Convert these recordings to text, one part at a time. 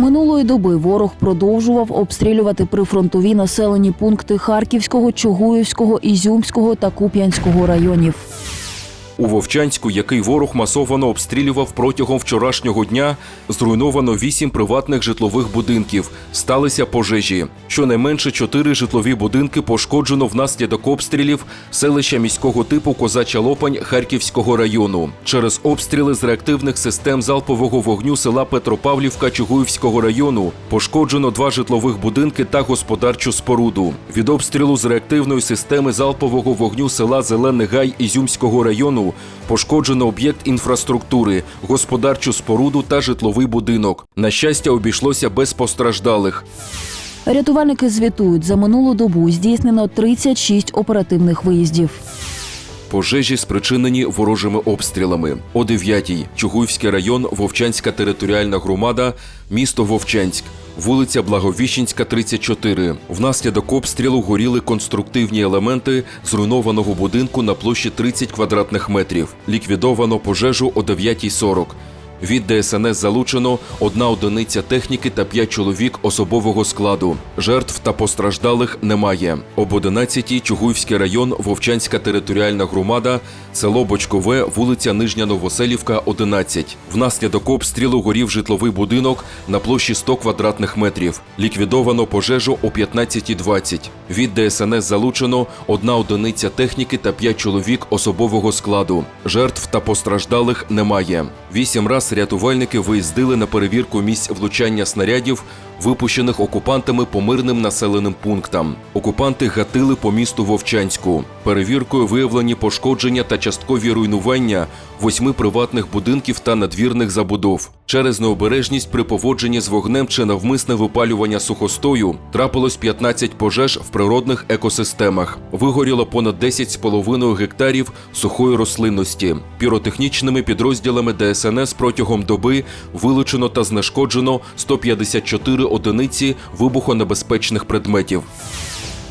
Минулої доби ворог продовжував обстрілювати прифронтові населені пункти Харківського, Чугуївського, Ізюмського та Куп'янського районів. У Вовчанську, який ворог масовано обстрілював протягом вчорашнього дня, зруйновано вісім приватних житлових будинків. Сталися пожежі. Щонайменше чотири житлові будинки пошкоджено внаслідок обстрілів селища міського типу Козача Лопань Харківського району. Через обстріли з реактивних систем залпового вогню села Петропавлівка Чугуївського району пошкоджено два житлових будинки та господарчу споруду. Від обстрілу з реактивної системи залпового вогню села Зелений Гай Ізюмського району пошкоджено об'єкт інфраструктури, господарчу споруду та житловий будинок. На щастя, обійшлося без постраждалих. Рятувальники звітують, за минулу добу здійснено 36 оперативних виїздів. Пожежі спричинені ворожими обстрілами. О 9-й Чугуївський район, Вовчанська територіальна громада, місто Вовчанськ. Вулиця Благовіщенська, 34. Внаслідок обстрілу горіли конструктивні елементи зруйнованого будинку на площі 30 квадратних метрів. Ліквідовано пожежу о 9.40. Від ДСНС залучено одна одиниця техніки та п'ять чоловік особового складу. Жертв та постраждалих немає. Об 11-й Чугуївський район, Вовчанська територіальна громада, село Бочкове, вулиця Нижня Новоселівка, 11. Внаслідок обстрілу горів житловий будинок на площі 100 квадратних метрів. Ліквідовано пожежу о 15.20. Від ДСНС залучено одна одиниця техніки та п'ять чоловік особового складу. Жертв та постраждалих немає. Вісім раз рятувальники виїздили на перевірку місць влучання снарядів, випущених окупантами по мирним населеним пунктам. Окупанти гатили по місту Вовчанську. Перевіркою виявлені пошкодження та часткові руйнування восьми приватних будинків та надвірних забудов. Через необережність при поводженні з вогнем чи навмисне випалювання сухостою трапилось 15 пожеж в природних екосистемах. Вигоріло понад 10,5 гектарів сухої рослинності. Піротехнічними підрозділами ДСНС протягом доби вилучено та знешкоджено 154 одиниці вибухонебезпечних предметів.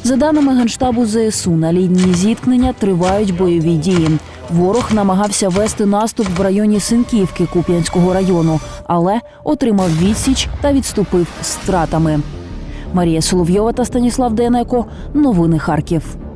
За даними Генштабу ЗСУ, на лінії зіткнення тривають бойові дії. Ворог намагався вести наступ в районі Синківки Куп'янського району, але отримав відсіч та відступив з втратами. Марія Соловйова та Станіслав Денеко. Новини Харків.